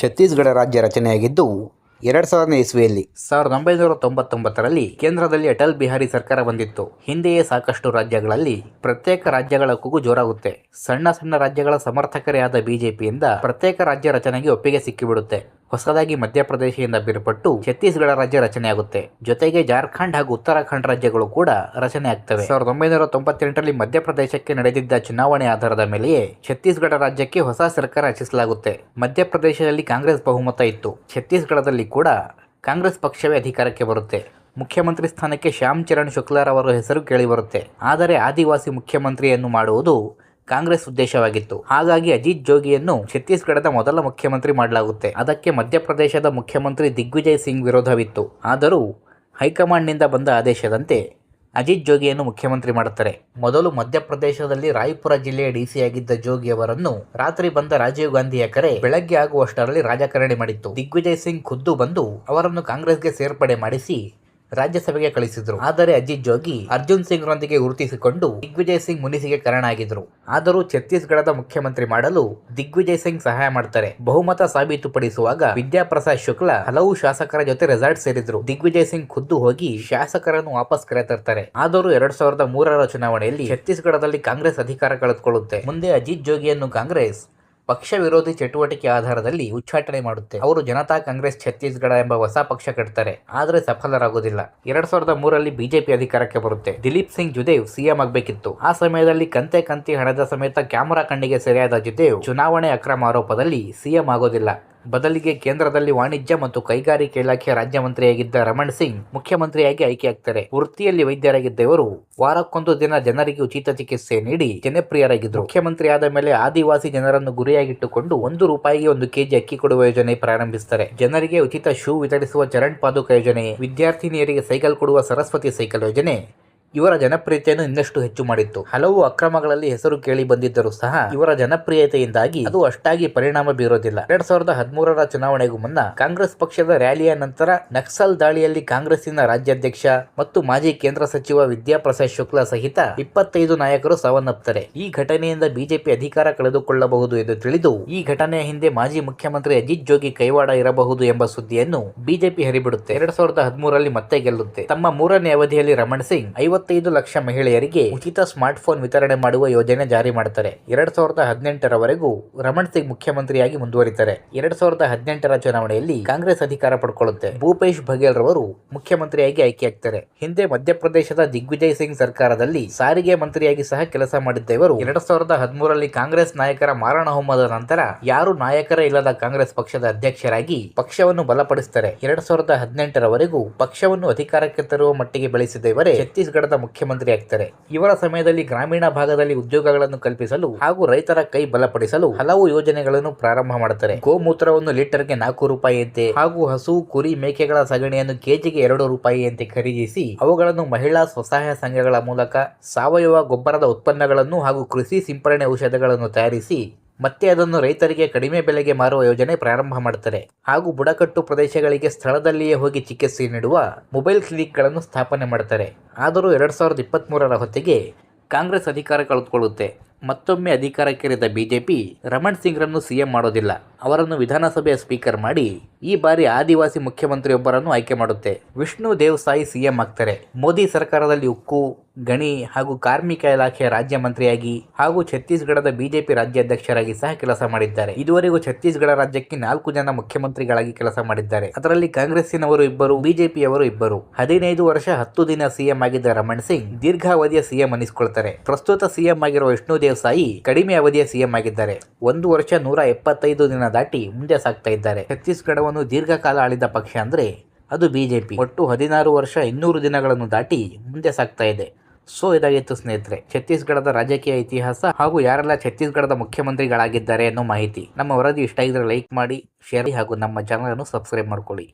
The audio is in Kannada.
ಛತ್ತೀಸ್ಗಢ ರಾಜ್ಯ ರಚನೆಯಾಗಿದ್ದು ಎರಡು ಸಾವಿರನೇ ಇಸ್ವಿಯಲ್ಲಿ. ಸಾವಿರದ ಒಂಬೈನೂರ ತೊಂಬತ್ತೊಂಬತ್ತರಲ್ಲಿ ಕೇಂದ್ರದಲ್ಲಿ ಅಟಲ್ ಬಿಹಾರಿ ಸರ್ಕಾರ ಬಂದಿತ್ತು. ಹಿಂದೆಯೇ ಸಾಕಷ್ಟು ರಾಜ್ಯಗಳಲ್ಲಿ ಪ್ರತ್ಯೇಕ ರಾಜ್ಯಗಳ ಕೂಗು ಜೋರಾಗುತ್ತೆ. ಸಣ್ಣ ಸಣ್ಣ ರಾಜ್ಯಗಳ ಸಮರ್ಥಕರೇ ಆದ ಬಿಜೆಪಿಯಿಂದ ಪ್ರತ್ಯೇಕ ರಾಜ್ಯ ರಚನೆಗೆ ಒಪ್ಪಿಗೆ ಸಿಕ್ಕಿಬಿಡುತ್ತೆ. ಹೊಸದಾಗಿ ಮಧ್ಯಪ್ರದೇಶದಿಂದ ಬೇರ್ಪಟ್ಟು ಛತ್ತೀಸ್ಗಢ ರಾಜ್ಯ ರಚನೆಯಾಗುತ್ತೆ. ಜೊತೆಗೆ ಜಾರ್ಖಂಡ್ ಹಾಗೂ ಉತ್ತರಾಖಂಡ್ ರಾಜ್ಯಗಳು ಕೂಡ ರಚನೆ ಆಗ್ತವೆ. ಸಾವಿರದ ಒಂಬೈನೂರ ತೊಂಬತ್ತೆಂಟರಲ್ಲಿ ಮಧ್ಯಪ್ರದೇಶಕ್ಕೆ ನಡೆದಿದ್ದ ಚುನಾವಣೆ ಆಧಾರದ ಮೇಲೆಯೇ ಛತ್ತೀಸ್ಗಢ ರಾಜ್ಯಕ್ಕೆ ಹೊಸ ಸರ್ಕಾರ ರಚಿಸಲಾಗುತ್ತೆ. ಮಧ್ಯಪ್ರದೇಶದಲ್ಲಿ ಕಾಂಗ್ರೆಸ್ ಬಹುಮತ ಇತ್ತು. ಛತ್ತೀಸ್ಗಢದಲ್ಲಿ ಕೂಡ ಕಾಂಗ್ರೆಸ್ ಪಕ್ಷವೇ ಅಧಿಕಾರಕ್ಕೆ ಬರುತ್ತೆ. ಮುಖ್ಯಮಂತ್ರಿ ಸ್ಥಾನಕ್ಕೆ ಶ್ಯಾಮ್ ಚರಣ್ ಶುಕ್ಲಾರವರ ಹೆಸರು ಕೇಳಿಬರುತ್ತೆ. ಆದರೆ ಆದಿವಾಸಿ ಮುಖ್ಯಮಂತ್ರಿಯನ್ನು ಮಾಡುವುದು ಕಾಂಗ್ರೆಸ್ ಉದ್ದೇಶವಾಗಿತ್ತು. ಹಾಗಾಗಿ ಅಜಿತ್ ಜೋಗಿಯನ್ನು ಛತ್ತೀಸ್ಗಢದ ಮೊದಲ ಮುಖ್ಯಮಂತ್ರಿ ಮಾಡಲಾಗುತ್ತೆ. ಅದಕ್ಕೆ ಮಧ್ಯಪ್ರದೇಶದ ಮುಖ್ಯಮಂತ್ರಿ ದಿಗ್ವಿಜಯ್ ಸಿಂಗ್ ವಿರೋಧವಿತ್ತು. ಆದರೂ ಹೈಕಮಾಂಡ್ನಿಂದ ಬಂದ ಆದೇಶದಂತೆ ಅಜಿತ್ ಜೋಗಿಯನ್ನು ಮುಖ್ಯಮಂತ್ರಿ ಮಾಡುತ್ತಾರೆ. ಮೊದಲು ಮಧ್ಯಪ್ರದೇಶದಲ್ಲಿ ರಾಯ್ಪುರ ಜಿಲ್ಲೆಯ ಡಿಸಿಯಾಗಿದ್ದ ಜೋಗಿ ಅವರನ್ನು ರಾತ್ರಿ ಬಂದ ರಾಜೀವ್ ಗಾಂಧಿಯ ಕರೆ ಬೆಳಗ್ಗೆ ಆಗುವಷ್ಟರಲ್ಲಿ ರಾಜಕಾರಣಿ ಮಾಡಿತ್ತು. ದಿಗ್ವಿಜಯ್ ಸಿಂಗ್ ಖುದ್ದು ಬಂದು ಅವರನ್ನು ಕಾಂಗ್ರೆಸ್ಗೆ ಸೇರ್ಪಡೆ ಮಾಡಿಸಿ ರಾಜ್ಯಸಭೆಗೆ ಕಳಿಸಿದ್ರು. ಆದರೆ ಅಜಿತ್ ಜೋಗಿ ಅರ್ಜುನ್ ಸಿಂಗ್ ರೊಂದಿಗೆ ಗುರುತಿಸಿಕೊಂಡು ದಿಗ್ವಿಜಯ್ ಸಿಂಗ್ ಮುನಿಸಿಗೆ ಕಾರಣ ಆಗಿದ್ರು ಆದರೂ ಛತ್ತೀಸ್ಗಢದ ಮುಖ್ಯಮಂತ್ರಿ ಮಾಡಲು ದಿಗ್ವಿಜಯ್ ಸಿಂಗ್ ಸಹಾಯ ಮಾಡ್ತಾರೆ. ಬಹುಮತ ಸಾಬೀತುಪಡಿಸುವಾಗ ವಿದ್ಯಾಪ್ರಸಾದ್ ಶುಕ್ಲಾ ಹಲವು ಶಾಸಕರ ಜೊತೆ ರೆಸಾರ್ಟ್ ಸೇರಿದ್ರು. ದಿಗ್ವಿಜಯ್ ಸಿಂಗ್ ಖುದ್ದು ಹೋಗಿ ಶಾಸಕರನ್ನು ವಾಪಸ್ ಕರೆತರ್ತಾರೆ. ಆದರೂ ಎರಡ್ ಸಾವಿರದ ಮೂರರ ಚುನಾವಣೆಯಲ್ಲಿ ಛತ್ತೀಸ್ಗಢದಲ್ಲಿ ಕಾಂಗ್ರೆಸ್ ಅಧಿಕಾರ ಕಳೆದುಕೊಳ್ಳುತ್ತೆ. ಮುಂದೆ ಅಜಿತ್ ಜೋಗಿಯನ್ನು ಕಾಂಗ್ರೆಸ್ ಪಕ್ಷ ವಿರೋಧಿ ಚಟುವಟಿಕೆ ಆಧಾರದಲ್ಲಿ ಉಚ್ಚಾಟನೆ ಮಾಡುತ್ತೆ. ಅವರು ಜನತಾ ಕಾಂಗ್ರೆಸ್, ಛತ್ತೀಸ್ಗಢ ಎಂಬ ಹೊಸ ಪಕ್ಷ ಕಟ್ತಾರೆ. ಆದರೆ ಸಫಲರಾಗುವುದಿಲ್ಲ. ಎರಡ್ ಸಾವಿರದ ಮೂರರಲ್ಲಿ ಬಿಜೆಪಿ ಅಧಿಕಾರಕ್ಕೆ ಬರುತ್ತೆ. ದಿಲೀಪ್ ಸಿಂಗ್ ಜುದೇವ್ ಸಿಎಂ ಆಗಬೇಕಿತ್ತು. ಆ ಸಮಯದಲ್ಲಿ ಕಂತೆ ಕಂತಿ ಹಣದ ಸಮೇತ ಕ್ಯಾಮರಾ ಕಣ್ಣಿಗೆ ಸೆರೆಯಾದ ಜುದೇವ್ ಚುನಾವಣೆ ಅಕ್ರಮ ಆರೋಪದಲ್ಲಿ ಸಿಎಂ ಆಗೋದಿಲ್ಲ. ಬದಲಿಗೆ ಕೇಂದ್ರದಲ್ಲಿ ವಾಣಿಜ್ಯ ಮತ್ತು ಕೈಗಾರಿಕೆ ಇಲಾಖೆ ರಾಜ್ಯ ಮಂತ್ರಿಯಾಗಿದ್ದ ರಮಣ್ ಸಿಂಗ್ ಮುಖ್ಯಮಂತ್ರಿಯಾಗಿ ಆಯ್ಕೆಯಾಗ್ತಾರೆ. ವೃತ್ತಿಯಲ್ಲಿ ವೈದ್ಯರಾಗಿದ್ದ ಇವರು ವಾರಕ್ಕೊಂದು ದಿನ ಜನರಿಗೆ ಉಚಿತ ಚಿಕಿತ್ಸೆ ನೀಡಿ ಜನಪ್ರಿಯರಾಗಿದ್ದರು. ಮುಖ್ಯಮಂತ್ರಿ ಆದ ಮೇಲೆ ಆದಿವಾಸಿ ಜನರನ್ನು ಗುರಿಯಾಗಿಟ್ಟುಕೊಂಡು ಒಂದು ರೂಪಾಯಿಗೆ ಒಂದು ಕೆಜಿ ಅಕ್ಕಿ ಕೊಡುವ ಯೋಜನೆ ಪ್ರಾರಂಭಿಸುತ್ತಾರೆ ಜನರಿಗೆ ಉಚಿತ ಶೂ ವಿತರಿಸುವ ಚರಣ್ ಪಾದುಕ ಯೋಜನೆ, ವಿದ್ಯಾರ್ಥಿನಿಯರಿಗೆ ಸೈಕಲ್ ಕೊಡುವ ಸರಸ್ವತಿ ಸೈಕಲ್ ಯೋಜನೆ ಇವರ ಜನಪ್ರಿಯತೆಯನ್ನು ಇನ್ನಷ್ಟು ಹೆಚ್ಚು ಮಾಡಿತ್ತು. ಹಲವು ಅಕ್ರಮಗಳಲ್ಲಿ ಹೆಸರು ಕೇಳಿ ಬಂದಿದ್ದರೂ ಸಹ ಇವರ ಜನಪ್ರಿಯತೆಯಿಂದಾಗಿ ಅದು ಅಷ್ಟಾಗಿ ಪರಿಣಾಮ ಬೀರೋದಿಲ್ಲ. ಎರಡ್ ಸಾವಿರದ ಹದಿಮೂರರ ಚುನಾವಣೆಗೂ ಮುನ್ನ ಕಾಂಗ್ರೆಸ್ ಪಕ್ಷದ ರ್ಯಾಲಿಯ ನಂತರ ನಕ್ಸಲ್ ದಾಳಿಯಲ್ಲಿ ಕಾಂಗ್ರೆಸ್ಸಿನ ರಾಜ್ಯಾಧ್ಯಕ್ಷ ಮತ್ತು ಮಾಜಿ ಕೇಂದ್ರ ಸಚಿವ ವಿದ್ಯಾಪ್ರಸಾದ್ ಶುಕ್ಲಾ ಸಹಿತ ಇಪ್ಪತ್ತೈದು ನಾಯಕರು ಸಾವನ್ನಪ್ಪುತ್ತಾರೆ ಈ ಘಟನೆಯಿಂದ ಬಿಜೆಪಿ ಅಧಿಕಾರ ಕಳೆದುಕೊಳ್ಳಬಹುದು ಎಂದು ತಿಳಿದು ಈ ಘಟನೆಯ ಹಿಂದೆ ಮಾಜಿ ಮುಖ್ಯಮಂತ್ರಿ ಅಜಿತ್ ಜೋಗಿ ಕೈವಾಡ ಇರಬಹುದು ಎಂಬ ಸುದ್ದಿಯನ್ನು ಬಿಜೆಪಿ ಹರಿಬಿಡುತ್ತೆ. ಎರಡ್ ಸಾವಿರದ ಹದಿಮೂರರಲ್ಲಿ ಮತ್ತೆ ಗೆಲ್ಲುತ್ತೆ. ತಮ್ಮ ಮೂರನೇ ಅವಧಿಯಲ್ಲಿ ರಮಣ್ ಸಿಂಗ್ ಐವತ್ತೈದು ಲಕ್ಷ ಮಹಿಳೆಯರಿಗೆ ಉಚಿತ ಸ್ಮಾರ್ಟ್ ಫೋನ್ ವಿತರಣೆ ಮಾಡುವ ಯೋಜನೆ ಜಾರಿ ಮಾಡ್ತಾರೆ. ಎರಡ್ ಸಾವಿರದ ಹದಿನೆಂಟರವರೆಗೂ ರಮಣ್ ಸಿಂಗ್ ಮುಖ್ಯಮಂತ್ರಿಯಾಗಿ ಮುಂದುವರಿತಾರೆ. ಎರಡ್ ಸಾವಿರದ ಹದಿನೆಂಟರ ಚುನಾವಣೆಯಲ್ಲಿ ಕಾಂಗ್ರೆಸ್ ಅಧಿಕಾರ ಪಡ್ಕೊಳ್ಳುತ್ತೆ. ಭೂಪೇಶ್ ಬಘೇಲ್ ರವರು ಮುಖ್ಯಮಂತ್ರಿಯಾಗಿ ಆಯ್ಕೆಯಾಗ್ತಾರೆ. ಹಿಂದೆ ಮಧ್ಯಪ್ರದೇಶದ ದಿಗ್ವಿಜಯ್ ಸಿಂಗ್ ಸರ್ಕಾರದಲ್ಲಿ ಸಾರಿಗೆ ಮಂತ್ರಿಯಾಗಿ ಸಹ ಕೆಲಸ ಮಾಡಿದ್ದ ಇವರು ಎರಡ್ ಸಾವಿರದ ಹದಿಮೂರರಲ್ಲಿ ಕಾಂಗ್ರೆಸ್ ನಾಯಕರ ಮಾರಣ ಹೋಮದ ನಂತರ ಯಾರು ನಾಯಕರೇ ಇಲ್ಲದ ಕಾಂಗ್ರೆಸ್ ಪಕ್ಷದ ಅಧ್ಯಕ್ಷರಾಗಿ ಪಕ್ಷವನ್ನು ಬಲಪಡಿಸುತ್ತಾರೆ ಎರಡ್ ಸಾವಿರದ ಹದಿನೆಂಟರವರೆಗೂ ಪಕ್ಷವನ್ನು ಅಧಿಕಾರಕ್ಕೆ ತರುವ ಮಟ್ಟಿಗೆ ಬೆಳೆಸಿದ ಇವರೇ ಛತ್ತೀಸ್ಗಢದ ಮುಖ್ಯಮಂತ್ರಿ ಆಗ್ತಾರೆ. ಇವರ ಸಮಯದಲ್ಲಿ ಗ್ರಾಮೀಣ ಭಾಗದಲ್ಲಿ ಉದ್ಯೋಗಗಳನ್ನು ಕಲ್ಪಿಸಲು ಹಾಗೂ ರೈತರ ಕೈ ಬಲಪಡಿಸಲು ಹಲವು ಯೋಜನೆಗಳನ್ನು ಪ್ರಾರಂಭ ಮಾಡುತ್ತಾರೆ. ಗೋಮೂತ್ರವನ್ನು ಲೀಟರ್ಗೆ ನಾಲ್ಕು ರೂಪಾಯಿಯಂತೆ ಹಾಗೂ ಹಸು, ಕುರಿ, ಮೇಕೆಗಳ ಸಗಣಿಯನ್ನು ಕೆಜಿಗೆ ಎರಡು ರೂಪಾಯಿಯಂತೆ ಖರೀದಿಸಿ ಅವುಗಳನ್ನು ಮಹಿಳಾ ಸ್ವಸಹಾಯ ಸಂಘಗಳ ಮೂಲಕ ಸಾವಯವ ಗೊಬ್ಬರದ ಉತ್ಪನ್ನಗಳನ್ನು ಹಾಗೂ ಕೃಷಿ ಸಿಂಪರಣೆ ಔಷಧಗಳನ್ನು ತಯಾರಿಸಿ ಮತ್ತೆ ಅದನ್ನು ರೈತರಿಗೆ ಕಡಿಮೆ ಬೆಲೆಗೆ ಮಾರುವ ಯೋಜನೆ ಪ್ರಾರಂಭ ಮಾಡುತ್ತಾರೆ ಹಾಗೂ ಬುಡಕಟ್ಟು ಪ್ರದೇಶಗಳಿಗೆ ಸ್ಥಳದಲ್ಲಿಯೇ ಹೋಗಿ ಚಿಕಿತ್ಸೆ ನೀಡುವ ಮೊಬೈಲ್ ಕ್ಲಿನಿಕ್ಗಳನ್ನು ಸ್ಥಾಪನೆ ಮಾಡುತ್ತಾರೆ. ಆದರೂ ಎರಡು ಸಾವಿರದ ಇಪ್ಪತ್ತ್ಮೂರರ ಹೊತ್ತಿಗೆ ಕಾಂಗ್ರೆಸ್ ಅಧಿಕಾರ ಕಳೆದುಕೊಳ್ಳುತ್ತೆ. ಮತ್ತೊಮ್ಮೆ ಅಧಿಕಾರಕ್ಕೇರಿದ ಬಿಜೆಪಿ ರಮಣ್ ಸಿಂಗ್ರನ್ನು ಸಿಎಂ ಮಾಡೋದಿಲ್ಲ. ಅವರನ್ನು ವಿಧಾನಸಭೆಯ ಸ್ಪೀಕರ್ ಮಾಡಿ ಈ ಬಾರಿ ಆದಿವಾಸಿ ಮುಖ್ಯಮಂತ್ರಿಯೊಬ್ಬರನ್ನು ಆಯ್ಕೆ ಮಾಡುತ್ತೆ. ವಿಷ್ಣು ದೇವಸಾಯಿ ಸಿಎಂ ಆಗ್ತಾರೆ. ಮೋದಿ ಸರ್ಕಾರದಲ್ಲಿ ಉಕ್ಕು, ಗಣಿ ಹಾಗೂ ಕಾರ್ಮಿಕ ಇಲಾಖೆಯ ರಾಜ್ಯ ಮಂತ್ರಿಯಾಗಿ ಹಾಗೂ ಛತ್ತೀಸ್ಗಢದ ಬಿಜೆಪಿ ರಾಜ್ಯಾಧ್ಯಕ್ಷರಾಗಿ ಸಹ ಕೆಲಸ ಮಾಡಿದ್ದಾರೆ. ಇದುವರೆಗೂ ಛತ್ತೀಸ್ಗಢ ರಾಜ್ಯಕ್ಕೆ ನಾಲ್ಕು ಜನ ಮುಖ್ಯಮಂತ್ರಿಗಳಾಗಿ ಕೆಲಸ ಮಾಡಿದ್ದಾರೆ. ಅದರಲ್ಲಿ ಕಾಂಗ್ರೆಸ್ಸಿನವರು ಇಬ್ಬರು, ಬಿಜೆಪಿಯವರು ಇಬ್ಬರು. ಹದಿನೈದು ವರ್ಷ ಹತ್ತು ದಿನ ಸಿಎಂ ಆಗಿದ್ದ ರಮಣ್ ಸಿಂಗ್ ದೀರ್ಘಾವಧಿಯ ಸಿಎಂ ಅನಿಸಿಕೊಳ್ತಾರೆ. ಪ್ರಸ್ತುತ ಸಿಎಂ ಆಗಿರುವ ವಿಷ್ಣು ದೇವಸಾಯಿ ಕಡಿಮೆ ಅವಧಿಯ ಸಿಎಂ ಆಗಿದ್ದಾರೆ. ಒಂದು ವರ್ಷ ನೂರ ಎಪ್ಪತ್ತೈದು ದಿನ ದಾಟಿ ಮುಂದೆ ಸಾಗ್ತಾ ಇದ್ದಾರೆ. ಛತ್ತೀಸ್ಗಢವನ್ನು ದೀರ್ಘಕಾಲ ಆಳಿದ ಪಕ್ಷ ಅಂದರೆ ಅದು ಬಿ ಜೆ ಪಿ ಒಟ್ಟು ಹದಿನಾರು ವರ್ಷ ಇನ್ನೂರು ದಿನಗಳನ್ನು ದಾಟಿ ಮುಂದೆ ಸಾಗ್ತಾ ಇದೆ. ಸೊ, ಇದಾಗಿತ್ತು ಸ್ನೇಹಿತರೆ, ಛತ್ತೀಸ್ಗಢದ ರಾಜಕೀಯ ಇತಿಹಾಸ ಹಾಗೂ ಯಾರೆಲ್ಲ ಛತ್ತೀಸ್ಗಢದ ಮುಖ್ಯಮಂತ್ರಿಗಳಾಗಿದ್ದಾರೆ ಅನ್ನೋ ಮಾಹಿತಿ. ನಮ್ಮ ವರದಿ ಇಷ್ಟ ಇದ್ರೆ ಲೈಕ್ ಮಾಡಿ ಶೇರ್ ಹಾಗೂ ನಮ್ಮ ಚಾನಲ್ ಅನ್ನು ಸಬ್ಸ್ಕ್ರೈಬ್ ಮಾಡ್ಕೊಳ್ಳಿ.